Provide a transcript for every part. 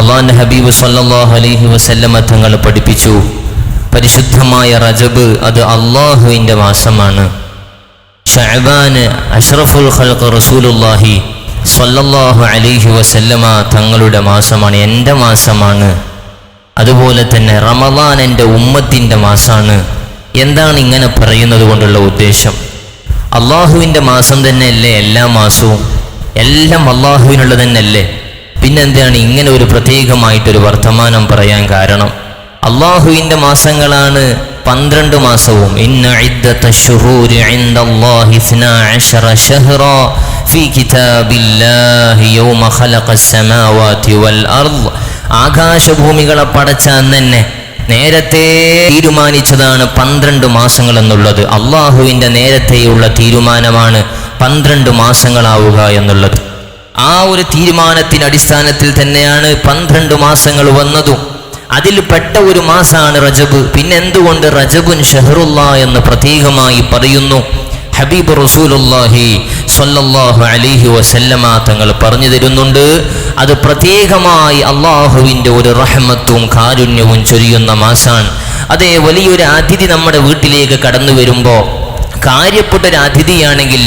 അള്ളാന്റെ ഹബീബ് സല്ലല്ലാഹു അലൈഹി വസല്ലമ തങ്ങൾ പഠിപ്പിച്ചു. പരിശുദ്ധമായ റജബ് അത് അള്ളാഹുവിന്റെ മാസമാണ്. ഷഹബാന് അഷ്റഫുൽ ഖൽഖ് റസൂലുല്ലാഹി സല്ലല്ലാഹു അലൈഹി വസല്ലമ തങ്ങളുടെ മാസമാണ് എന്റെ മാസമാണ്. അതുപോലെ തന്നെ റമദാൻ എന്റെ ഉമ്മത്തിന്റെ മാസമാണ്. എന്താണ് ഇങ്ങനെ പറയുന്നത് കൊണ്ടുള്ള ഉദ്ദേശം? അള്ളാഹുവിന്റെ മാസം തന്നെയല്ലേ എല്ലാ മാസവും? എല്ലാം അള്ളാഹുവിനുള്ള തന്നെയല്ലേ? പിന്നെന്താണ് ഇങ്ങനെ ഒരു പ്രത്യേകമായിട്ടൊരു വർത്തമാനം പറയാൻ കാരണം? അള്ളാഹുവിന്റെ മാസങ്ങളാണ് പന്ത്രണ്ട് മാസവും. ഫീ കിതാബില്ലാഹി യൗമ ഖലഖസ് വൽ ആകാശഭൂമികളെ പടച്ച അന്ന് തന്നെ നേരത്തെ തീരുമാനിച്ചതാണ് പന്ത്രണ്ട് മാസങ്ങൾ എന്നുള്ളത്. അള്ളാഹുവിന്റെ നേരത്തെയുള്ള തീരുമാനമാണ് പന്ത്രണ്ട് മാസങ്ങളാവുക എന്നുള്ളത്. ആ ഒരു തീരുമാനത്തിന്റെ അടിസ്ഥാനത്തിൽ തന്നെയാണ് പന്ത്രണ്ട് മാസങ്ങൾ വന്നതും. അതിൽ പെട്ട ഒരു മാസമാണ് റജബ്. പിന്നെ എന്തുകൊണ്ട് റജബുൻ ഷെഹറുല്ല എന്ന് പ്രത്യേകമായി പറയുന്നു? ഹബീബ് റസൂലുല്ലാഹി സല്ലല്ലാഹു അലൈഹി വസല്ലമ തങ്ങൾ പറഞ്ഞു തരുന്നുണ്ട്. അത് പ്രത്യേകമായി അള്ളാഹുവിന്റെ ഒരു റഹ്മത്തും കാരുണ്യവും ചൊരിയുന്ന മാസാണ്. അതേ വലിയൊരു അതിഥി നമ്മുടെ വീട്ടിലേക്ക് കടന്നു വരുമ്പോൾ കാര്യപ്പെട്ട ഒരു അതിഥിയാണെങ്കിൽ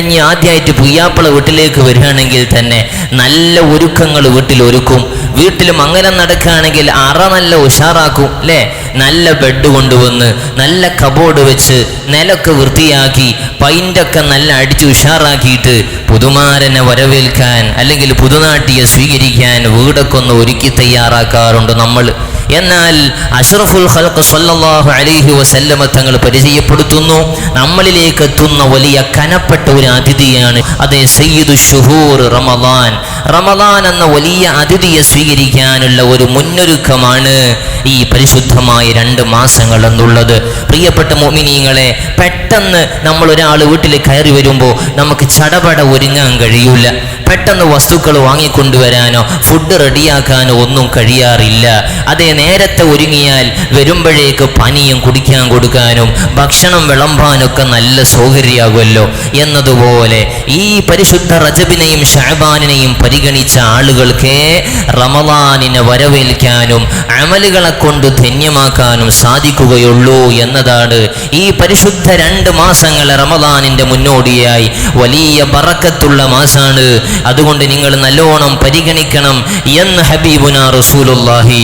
ഇനി ആദ്യമായിട്ട് പുയ്യാപ്പള വീട്ടിലേക്ക് വരികയാണെങ്കിൽ തന്നെ നല്ല ഒരുക്കങ്ങൾ വീട്ടിൽ ഒരുക്കും. വീട്ടിലും മംഗലം നടക്കുകയാണെങ്കിൽ അറ നല്ല ഉഷാറാക്കും അല്ലേ? നല്ല ബെഡ് കൊണ്ടുവന്ന് നല്ല കബോർഡ് വെച്ച് നിലൊക്കെ വൃത്തിയാക്കി പൈന്റൊക്കെ നല്ല അടിച്ച് ഉഷാറാക്കിയിട്ട് പുതുമാരനെ വരവേൽക്കാൻ അല്ലെങ്കിൽ പുതുനാട്ടിയെ സ്വീകരിക്കാൻ വീടൊക്കെ ഒന്ന് ഒരുക്കി തയ്യാറാക്കാറുണ്ട് നമ്മൾ. എന്നാൽ അഷ്റഫുൽ ഖൽഖ് സല്ലല്ലാഹു അലൈഹി വസല്ലമ തങ്ങൾ പരിചയപ്പെടുത്തുന്നു. നമ്മളിലേക്ക് എത്തുന്ന വലിയ കനപ്പെട്ട ഒരു അതിഥിയാണ്. അതേ സയ്യിദു ഷുഹൂർ റമദാൻ. റമദാൻ എന്ന വലിയ അതിഥിയെ സ്വീകരിക്കാനുള്ള ഒരു മുന്നൊരുക്കമാണ് ഈ പരിശുദ്ധമായ രണ്ട് മാസങ്ങൾ എന്നുള്ളത്. പ്രിയപ്പെട്ട മോമിനീങ്ങളെ പെട്ടെന്ന് നമ്മൾ ഒരാൾ വീട്ടിൽ കയറി വരുമ്പോൾ നമുക്ക് ചടപട ഒരുങ്ങാൻ കഴിയൂല. പെട്ടെന്ന് വസ്തുക്കൾ വാങ്ങിക്കൊണ്ടുവരാനോ ഫുഡ് റെഡിയാക്കാനോ ഒന്നും കഴിയാറില്ല. അതേ നേരത്തെ ഒരുങ്ങിയാൽ വരുമ്പോഴേക്ക് പനിയും കുടിക്കാൻ കൊടുക്കാനും ഭക്ഷണം വിളമ്പാനൊക്കെ നല്ല സൗകര്യമാകുമല്ലോ. എന്നതുപോലെ ഈ പരിശുദ്ധ റജബിനെയും ഷഹബാനിനെയും പരിഗണിച്ച ആളുകൾക്ക് റമദാനിനെ വരവേൽക്കാനും അമലുകളെ കൊണ്ട് ധന്യമാക്കാനും സാധിക്കുകയുള്ളൂ എന്നതാണ് ഈ പരിശുദ്ധ രണ്ട് മാസങ്ങൾ റമദാനിന്റെ മുന്നോടിയായി വലിയ ബറക്കത്തുള്ള മാസാണ്. അതുകൊണ്ട് നിങ്ങൾ നല്ലോണം പരിഗണിക്കണം എന്ന് ഹബീബുന റസൂലുല്ലാഹി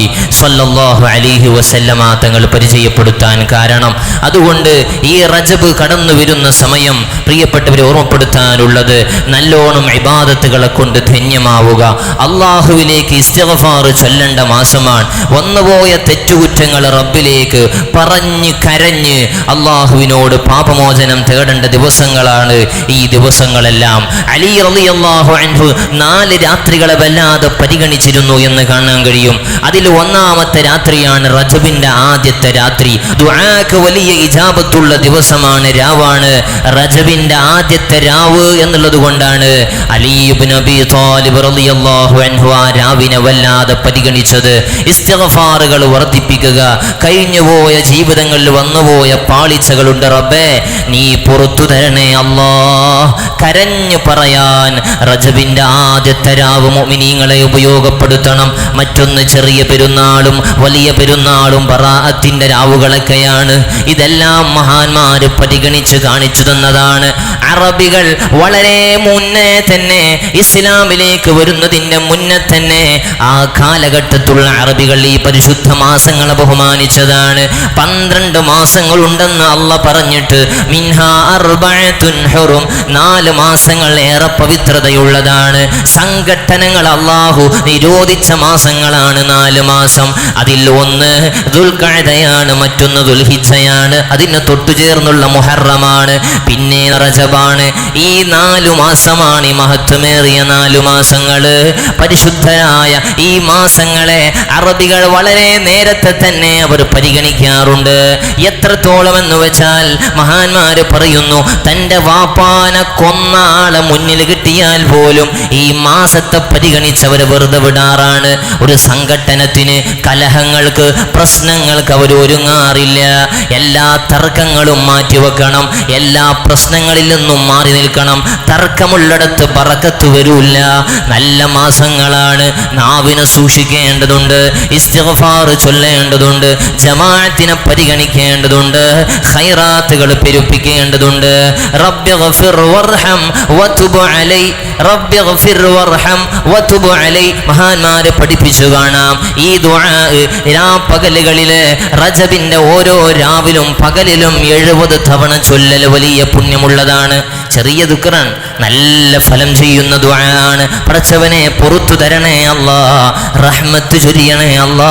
സ്വല്ലല്ലാഹു അലൈഹി വസല്ലമ തങ്ങൾ പരിചയപ്പെടുത്താൻ കാരണം അതുകൊണ്ട് ഈ റജബ് കടന്നു വരുന്ന സമയം പ്രിയപ്പെട്ടവരെ ഓർമ്മപ്പെടുത്താനുള്ളത് നല്ലോണം ഇബാദത്തുകളെ കൊണ്ട് ധന്യമാവുക. അള്ളാഹുവിലേക്ക് ഇസ്തിഗ്ഫാർ ചൊല്ലേണ്ട മാസമാണ്. വന്നുപോയ തെറ്റുകുറ്റങ്ങൾ റബ്ബിലേക്ക് പറഞ്ഞ് കരഞ്ഞ് അള്ളാഹുവിനോട് പാപമോചനം തേടേണ്ട ദിവസങ്ങളാണ് ഈ ദിവസങ്ങളെല്ലാം. അലി റളിയല്ലാഹു അൻഹു നാല് രാത്രികളെ വല്ലാതെ പരിഗണിച്ചിരുന്നു എന്ന് കാണാൻ കഴിയും. അതിൽ ഒന്നാമത്തെ രാത്രിയാണ് റജബിന്റെ ആദ്യത്തെ രാത്രി. ദുആക്ക് വലിയ ഇജാബത്തുള്ള ദിവസമാണ് രാവാണ്. റജബിന്റെ ആദ്യത്തെ രാവ് എന്നുള്ളത് കൊണ്ടാണ് അലീബ് നബി താലിബ് റളിയല്ലാഹു അൻഹു ആ രാവിനെ വല്ലാതെ പരിഗണിച്ചത്. ഇസ്തിഗ്ഫാറുകൾ വർദ്ധിപ്പിക്കുക കഴിഞ്ഞുപോയ ജീവിതങ്ങളിൽ വന്നുപോയ പാളിച്ചകളുണ്ട് റബ്ബേ. നീ പുറത്തു തരണേ അല്ലാ. കരഞ്ഞു പറയാൻ റജബിന്റെ ആദ്യത്തെ രാവ് മുഅ്മിനീങ്ങളെ ഉപയോഗപ്പെടുത്തണം. മറ്റൊന്ന് ചെറിയ പെരുന്നാളും വലിയ പെരുന്നാളും ബറാഅത്തിന്റെ രാവുകളൊക്കെയാണ്. ഇതെല്ലാം മഹാന്മാര് പരിഗണിച്ച് കാണിച്ചു തന്നതാണ്. അറബികൾ വളരെ മുന്നേ തന്നെ ഇസ്ലാമിലേക്ക് വരുന്നതിന്റെ മുന്നേ തന്നെ ആ കാലഘട്ടത്തുള്ള അറബികൾ ഈ പരിശുദ്ധ മാസങ്ങളെ ബഹുമാനിച്ചതാണ്. പന്ത്രണ്ട് മാസങ്ങൾ ഉണ്ടെന്ന് അല്ല പറഞ്ഞിട്ട് മിൻഹ നാല് മാസങ്ങൾ ഏറെ പവിത്രതയുള്ളതാണ്. സംഘട്ടനങ്ങൾ അള്ളാഹു നിരോധിച്ച മാസങ്ങളാണ് നാല് മാസം. അതിൽ ഒന്ന് ദുൽഖഅദയാണ് മറ്റൊന്ന് ദുൽഹിജ്ജയാണ് അതിന് തൊട്ടുചേർന്നുള്ള മുഹറമാണ് പിന്നെ റജബാണ്. ഈ നാലു മാസമാണ് ഈ മഹത്വമേറിയ നാലു മാസങ്ങൾ പരിശുദ്ധരായ ഈ മാസങ്ങളെ അറബികൾ വളരെ നേരത്തെ തന്നെ അവർ പരിഗണിക്കാറുണ്ട്. എത്രത്തോളം എന്ന് വെച്ചാൽ മഹാന്മാര് പറയുന്നു തന്റെ വാപ്പാനെ കൊന്ന ഒന്നാളെ മുന്നിൽ കിട്ടിയാൽ പോലും ഈ മാസത്തെ പരിഗണിച്ചവർ വെറുതെ വിടാറാണ്. ഒരു സംഘട്ടനത്തിന് കലഹങ്ങൾക്ക് പ്രശ്നങ്ങൾക്ക് അവർ ഒരുങ്ങാറില്ല. എല്ലാ തർക്കങ്ങളും മാറ്റിവെക്കണം. എല്ലാ പ്രശ്നങ്ങളിൽ നിന്നും മാറി നിൽക്കണം. തർക്കമുള്ളിടത്ത് പറക്കത്ത് വരൂല്ല. നല്ല മാസങ്ങളാണ് നാവിനെ സൂക്ഷിക്കേണ്ടതുണ്ട്. ഇസ്തിഗ്ഫാർ ചൊല്ലേണ്ടതുണ്ട്. ജമാഅത്തിനെ പരിഗണിക്കേണ്ടതുണ്ട്. ഹൈറാത്തുകൾ പെരുപ്പിക്കേണ്ടതുണ്ട്. റബ്ബി വർഹം വതുബ് അലൈ. വർഹം വതുബ് അലൈ. മഹാന്മാരെ പഠിപ്പിച്ചു കാണാം. ഈ ദുആ രാപ്പകലുകളിൽ റജബിന്റെ ഓരോ രാവിലും പകലിലും എഴുപത് തവണ ചൊല്ലൽ വലിയ പുണ്യമുള്ളതാണ്. ചെറിയ ദുഃഖറാണ് നല്ല ഫലം ചെയ്യുന്ന ദുആണ് പടച്ചവനെ പുറത്തു തരണേ അല്ലാ റഹ്മത്ത് ചൊരിയണേ അല്ലാ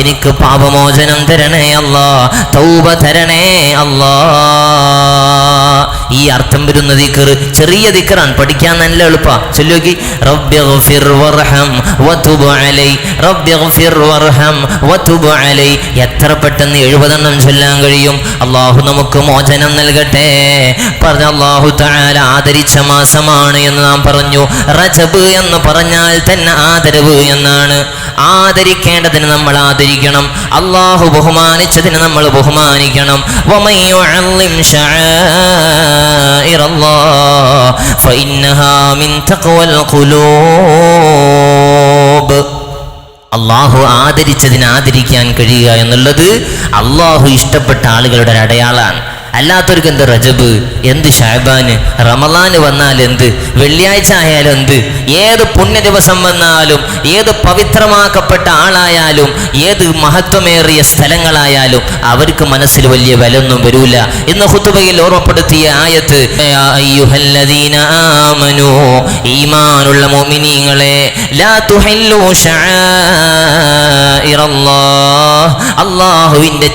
എനിക്ക് പാപമോചനം തരണേ അല്ലാ തൗബ തരണേ അല്ലാ. ഈ അർത്ഥം വരുന്ന ദിക്കർ ചെറിയ ദിക്കറാണ്. പഠിക്കാൻ നല്ല എളുപ്പ. എത്ര പെട്ടെന്ന് എഴുപതെണ്ണം ചൊല്ലാൻ കഴിയും? അള്ളാഹു നമുക്ക് മോചനം നൽകട്ടെ. പറഞ്ഞ അള്ളാഹു താല ആദരിച്ച മാസമാണ് എന്ന് നാം പറഞ്ഞു. റജബ് എന്ന് പറഞ്ഞാൽ തന്നെ ആദരവ് എന്നാണ്. ആദരിക്കേണ്ടതിന് നമ്മൾ ആദരിക്കണം. അള്ളാഹു ബഹുമാനിച്ചതിന് നമ്മൾ ബഹുമാനിക്കണം. شعائر الله فإنها من تقوى القلوب അള്ളാഹു ആദരിച്ചതിന് ആദരിക്കാൻ കഴിയുക എന്നുള്ളത് അള്ളാഹു ഇഷ്ടപ്പെട്ട ആളുകളുടെ ഒരു അടയാളാണ് അല്ലാത്തവർക്ക് എന്ത് റജബ്? എന്ത് ഷാബാന്? റമലാന് വന്നാൽ എന്ത്? വെള്ളിയാഴ്ച ആയാലും എന്ത്? ഏത് പുണ്യ ദിവസം വന്നാലും ഏത് പവിത്രമാക്കപ്പെട്ട ആളായാലും ഏത് മഹത്വമേറിയ സ്ഥലങ്ങളായാലും അവർക്ക് മനസ്സിൽ വലിയ വിലൊന്നും വരൂല. ഇന്ന് ഹുത്തുബയിൽ ഓർമ്മപ്പെടുത്തിയ ആയത്ത് അള്ളാഹുവിന്റെ ലാ തുഹല്ലു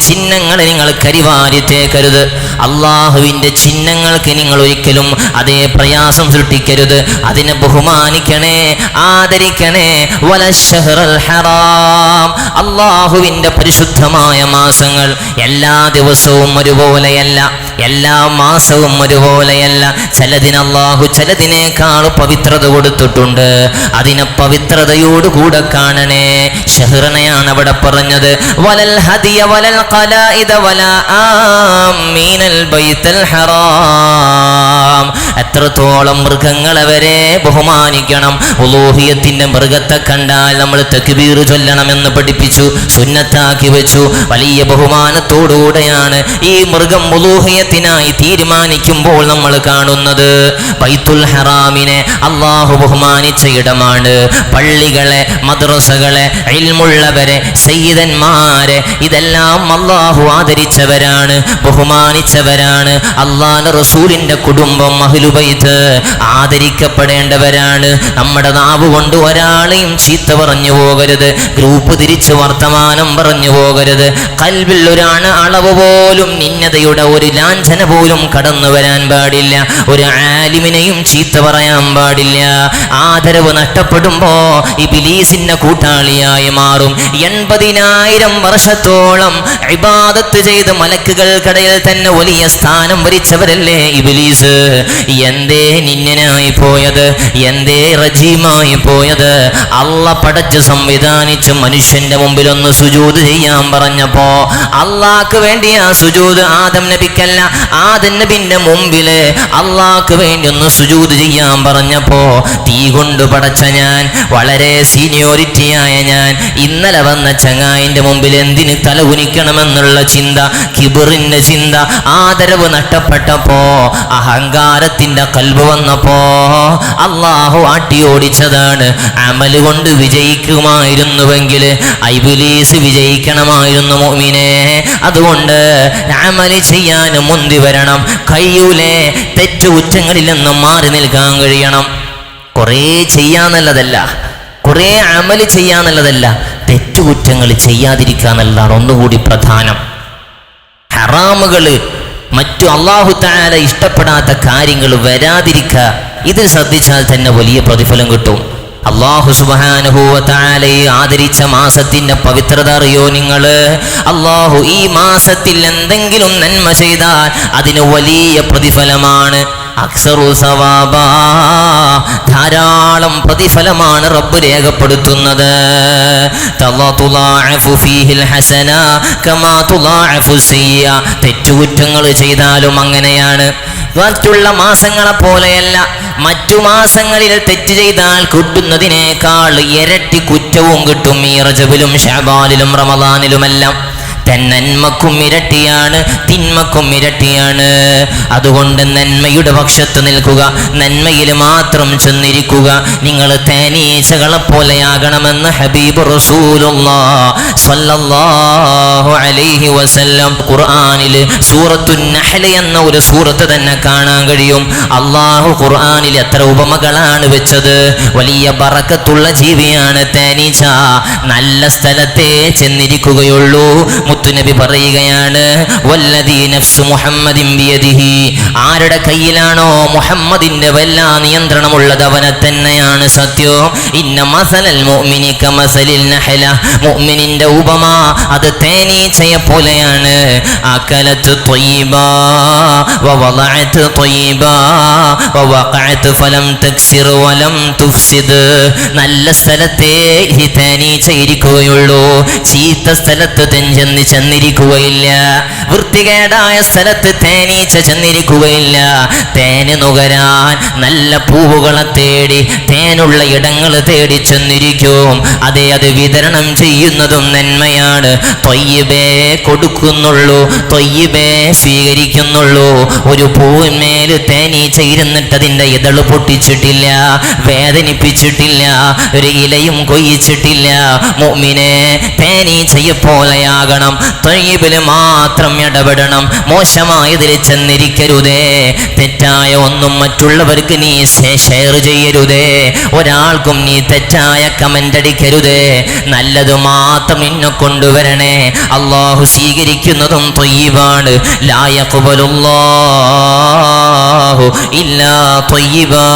ചിഹ്നങ്ങളെ നിങ്ങൾ കരിവാരി തേക്കരുത്. അള്ളാഹുവിന്റെ ചിഹ്നങ്ങൾക്ക് നിങ്ങൾ ഒരിക്കലും അതേ പ്രയാസം സൃഷ്ടിക്കരുത്. അതിനെ ബഹുമാനിക്കണേ ആദരിക്കണേ. വലശഹ്റൽ ഹറാം. അള്ളാഹുവിന്റെ പരിശുദ്ധമായ മാസങ്ങൾ എല്ലാ ദിവസവും ഒരുപോലെയല്ല. എല്ലാ മാസവും ഒരുപോലെയല്ല. ചിലതിന് അള്ളാഹു ചിലതിനേക്കാൾ പവിത്രത കൊടുത്തിട്ടുണ്ട്. അതിനെ പവിത്രതയോടുകൂടെ കാണണേ. ഷഹ്റനെയാണ് അവിടെ പറഞ്ഞത്. വലൽ ഹദിയ വലൽ കല ഇത വല മീനൽ ബൈത്തൽ ഹറാം. എത്രത്തോളം മൃഗങ്ങളെ വരെ ബഹുമാനിക്കണം. ഉലൂഹിയത്തിന്റെ മൃഗത്തെ കണ്ടാൽ നമ്മൾ തക്ബീർ ചൊല്ലണമെന്ന് പഠിപ്പിച്ചു സുന്നത്താക്കി വെച്ചു. വലിയ ബഹുമാനത്തോടുകൂടെയാണ് ഈ മൃഗം ഉലൂഹിയത്തിനായി തീരുമാനിക്കുമ്പോൾ നമ്മൾ കാണുന്നത് ബൈത്തുൽ ഹറാമിനെ അള്ളാഹു ബഹുമാനിച്ച ഇടമാണ്. പള്ളികളെ മദ്രസകളെ ഇൽമുള്ളവരെ സയ്യിദന്മാരെ ഇതെല്ലാം അള്ളാഹു ആദരിച്ചവരാണ് ബഹുമാനിച്ചവരാണ്. അള്ളാഹ് റസൂലിന്റെ കുടുംബം അഹ്ലുബൈത്ത് ആദരിക്കപ്പെടേണ്ടവരാണ്. നമ്മുടെ നാവ് കൊണ്ട് ഒരാളെയും ചീത്ത പറഞ്ഞു പോകരുത്. ഗ്രൂപ്പ് തിരിച്ച് വർത്തമാനം പറഞ്ഞു പോകരുത്. കൽവിൽ ഒരാണ് അളവ് പോലും നിന്നതയുടെ ഒരു ലാഞ്ചന പോലും കടന്നു വരാൻ പാടില്ല. ഒരു ആലിമിനെയും ചീത്ത പറയാൻ പാടില്ല. ആദരവ് നഷ്ടപ്പെടുമ്പോ ഈ ബിലീസിന്റെ കൂട്ടാളിയായി മാറും. എൺപതിനായിരം വർഷത്തോളം ഇബാദത്ത് ചെയ്ത് മലക്കുകൾക്കിടയിൽ തന്നെ വലിയ സ്ഥാനം വരിച്ചവരല്ലേ ഇബിലീസ്? എന്തേ നിന്നനായി പോയത്? എന്തേ റജീമായി പോയത്? അള്ള പടച്ച് സംവിധാനിച്ച് മനുഷ്യന്റെ മുമ്പിൽ ഒന്ന് സുജൂത് ചെയ്യാൻ പറഞ്ഞപ്പോ അള്ളാക്ക് വേണ്ടി ആ സുജൂത് ആദം നബിക്കല്ല ആദം നബിന്റെ മുമ്പിൽ അള്ളാക്ക് വേണ്ടി ഒന്ന് സുജൂത് ചെയ്യാൻ പറഞ്ഞപ്പോ തീ കൊണ്ട് പടച്ച ഞാൻ വളരെ സീനിയോറിറ്റിയായ ഞാൻ ഇന്നലെ വന്ന ചങ്ങായിന്റെ മുമ്പിൽ എന്തിന് തല കുനിക്കണമെന്നുള്ള ചിന്ത കിബിറിന്റെ ചിന്ത ആദരവ് നഷ്ടപ്പെട്ടപ്പോ അഹങ്കാരത്തിന്റെ കൽബ് വന്നപ്പോ അള്ളാഹു ആട്ടി ഓടിച്ചതാണ് അമൽ കൊണ്ട് വിജയിക്കുമായിരുന്നുവെങ്കിൽ ഐബുലീസ് വിജയിക്കണമായിരുന്നു മോമിനെ. അതുകൊണ്ട് അമൽ ചെയ്യാൻ മുന്തി വരണം. കയ്യൂലെ തെറ്റ് കുറ്റങ്ങളിൽ നിന്നും മാറി നിൽക്കാൻ കഴിയണം. കുറേ ചെയ്യാന്നുള്ളതല്ല കുറേ അമൽ ചെയ്യാന്നുള്ളതല്ല തെറ്റുകുറ്റങ്ങൾ ചെയ്യാതിരിക്കുക എന്നുള്ളതാണ് ഒന്നുകൂടി പ്രധാനം. ഹറാമുകൾ മറ്റു അള്ളാഹു താര ഇഷ്ടപ്പെടാത്ത കാര്യങ്ങൾ വരാതിരിക്കുക ഇത് ശ്രദ്ധിച്ചാൽ തന്നെ വലിയ പ്രതിഫലം കിട്ടും. അള്ളാഹു സുബാനുഭൂവത്താലയെ ആദരിച്ച മാസത്തിന്റെ പവിത്രത അറിയോ നിങ്ങൾ അള്ളാഹു ഈ മാസത്തിൽ എന്തെങ്കിലും നന്മ ചെയ്താൽ അതിന് വലിയ പ്രതിഫലമാണ്. അക്സറു ധാരാളം പ്രതിഫലമാണ് റബ്ബ് രേഖപ്പെടുത്തുന്നത്. തെറ്റുകുറ്റങ്ങൾ ചെയ്താലും അങ്ങനെയാണ്. മറ്റുള്ള മാസങ്ങളെ പോലെയല്ല. മറ്റു മാസങ്ങളിൽ തെറ്റ് ചെയ്താൽ കിട്ടുന്നതിനേക്കാൾ ഇരട്ടി കുറ്റവും കിട്ടും ഈ റജബിലും ഷബാലിലും റമദാനിലുമെല്ലാം. നന്മക്കും ഇരട്ടിയാണ് തിന്മക്കും ഇരട്ടിയാണ് അതുകൊണ്ട് നന്മയുടെ പക്ഷത്ത് നിൽക്കുക നന്മയിൽ മാത്രം ചെന്നിരിക്കുക. നിങ്ങൾ തേനീച്ചകളെ പോലെയാകണമെന്ന് ഹബീബ് അലൈഹി വസല്ലം ഖുർആനിൽ സൂറത്തു നഹ്ല എന്ന ഒരു സൂറത്ത് തന്നെ കാണാൻ കഴിയും. അള്ളാഹു ഖുർആനിൽ എത്ര ഉപമകളാണ് വെച്ചത്. വലിയ ബറക്കത്തുള്ള ജീവിയാണ് തേനീച്ച. നല്ല സ്ഥലത്തെ ചെന്നിരിക്കുകയുള്ളൂ. മുത്തുനബി പറയുകയാണ് ആരുടെ കയ്യിലാണോ മുഹമ്മദിന്റെ വല്ലാ നിയന്ത്രണമുള്ളത് അവനെ തന്നെയാണ് സത്യം. ഇന്ന മുഅ്മിനിന്റെ ഉപമ അത് തേനീച്ചയെ പോലെയാണ്. അകലത്ത് ത്വയ്യിബാ വവഖഅത്ത് ഫലം വലം തുഫ്സിദ്. നല്ല സ്ഥലത്തെ ഈ തേനീച്ച ഇരിക്കുകയുള്ളൂ. ചീത്ത സ്ഥലത്ത് തെഞ്ചെന്ന് ചെന്നിരിക്കുകയില്ല. വൃത്തികേടായ സ്ഥലത്ത് തേനീച്ച ചെന്നിരിക്കുകയില്ല. തേന് നുകരാൻ നല്ല പൂവുകളെ തേടി തേനുള്ള ഇടങ്ങൾ തേടി ചെന്നിരിക്കും. അതെ അത് വിതരണം ചെയ്യുന്നതും നന്മയാണ്. തൊയ്യബേ കൊടുക്കുന്നുള്ളൂ തൊയ്യബേ സ്വീകരിക്കുന്നുള്ളൂ. ഒരു പൂവിന്മേൽ തേനീച്ച ഇരുന്നിട്ട് അതിന്റെ ഇതൾ പൊട്ടിച്ചിട്ടില്ല വേദനിപ്പിച്ചിട്ടില്ല ഒരു ഇലയും കൊയ്യിച്ചിട്ടില്ല. മുഅ്മിനെ തേനീച്ചയെ പോലെയാകണം. തൊയ്യബിൽ മാത്രം ഇടപെടണം. മോശമായതിൽ ചെന്നിരിക്കരുതേ. തെറ്റായ ഒന്നും മറ്റുള്ളവർക്ക് നീ ഷെയർ ചെയ്യരുതേ. ഒരാൾക്കും നീ തെറ്റായ കമന്റ് അടിക്കരുതേ. നല്ലത് മാത്രം നിന്നെ കൊണ്ടുവരണേ. അള്ളാഹു സ്വീകരിക്കുന്നതും തൊയ്യബാണ്. ലായക്കുബലുല്ലാഹു ഇല്ലാ തൊയ്യബാ.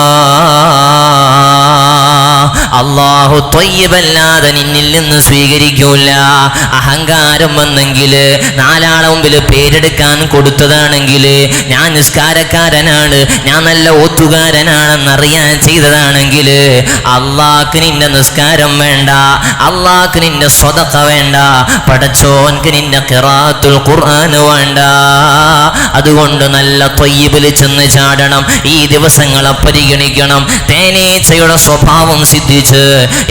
അള്ളാഹു തൊയ്യബല്ലാതെ നിന്നിൽ നിന്ന് സ്വീകരിക്കൂല. അഹങ്കാരം വന്നെങ്കിൽ നാലാളെ മുമ്പിൽ പേരെടുക്കാൻ കൊടുത്തതാണെങ്കിൽ ഞാൻ നിസ്കാരക്കാരനാണ് ഞാൻ നല്ല ഓത്തുകാരനാണെന്നറിയാൻ ചെയ്തതാണെങ്കിൽ അള്ളാഹ്ക്ക് നിന്റെ നിസ്കാരം വേണ്ട അള്ളാഹ്ക്ക് നിന്റെ സ്വതക്ക വേണ്ട പടച്ചോൻക്ക് നിന്റെ കിറാത്തുൽ ഖുർആൻ വേണ്ട. അതുകൊണ്ട് നല്ല തൊയ്യബിൽ ചെന്ന് ചാടണം ഈ ദിവസങ്ങളെ പരിഗണിക്കണം. തേനീച്ചയുടെ സ്വഭാവം സിദ്ധിച്ച്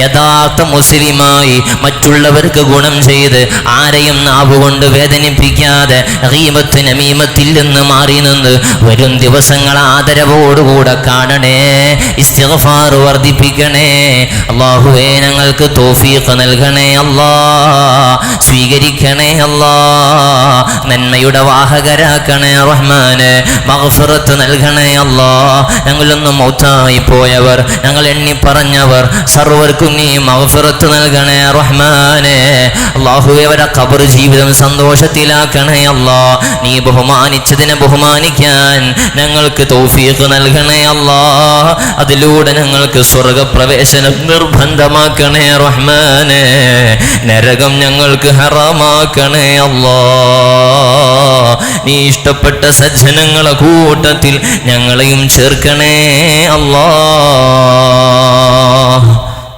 യഥാർത്ഥ മുസ്ലിമായി മറ്റുള്ളവർക്ക് ഗുണം ചെയ്ത് ആരെയും നാവുകൊണ്ട് വേദനിപ്പിക്കാതെ റീമത്ത് നമീമത്തിൽ മാറി നിന്ന് വരും ദിവസങ്ങൾ ആദരവോടുകൂടെ കാണണേ ഇസ്തിഗ്ഫാർ വർദ്ധിപ്പിക്കണേ. അള്ളാഹുവേ ഞങ്ങൾക്ക് തോഫീഖ് നൽകണേ അല്ലാ സ്വീകരിക്കണേ അല്ലാ നന്മയുടെ വാഹകരാക്കണേ റഹ്മാന് മഹഫുറത്ത് നൽകണേ അല്ലാ. ഞങ്ങളൊന്നും മൗത്തായി പോയവർ ഞങ്ങൾ എണ്ണി പറഞ്ഞവർ സർവർക്കും നീ മഗ്ഫിറത്ത് നൽകണേ റഹ്മാനെ. അള്ളാഹുവെ അവരെ ഖബർ ജീവിതം സന്തോഷത്തിലാക്കണേ അല്ലാ. നീ ബഹുമാനിച്ചതിനെ ബഹുമാനിക്കാൻ ഞങ്ങൾക്ക് തൗഫീഖ് നൽകണേ അല്ലാ. അതിലൂടെ ഞങ്ങൾക്ക് സ്വർഗപ്രവേശനം നിർബന്ധമാക്കണേ റഹ്മാനെ. നരകം ഞങ്ങൾക്ക് ഹറാമാക്കണേ അല്ലാ. നീ ഇഷ്ടപ്പെട്ട സജ്ജനങ്ങളെ കൂട്ടത്തിൽ ഞങ്ങളെയും ചേർക്കണേ അല്ലാ.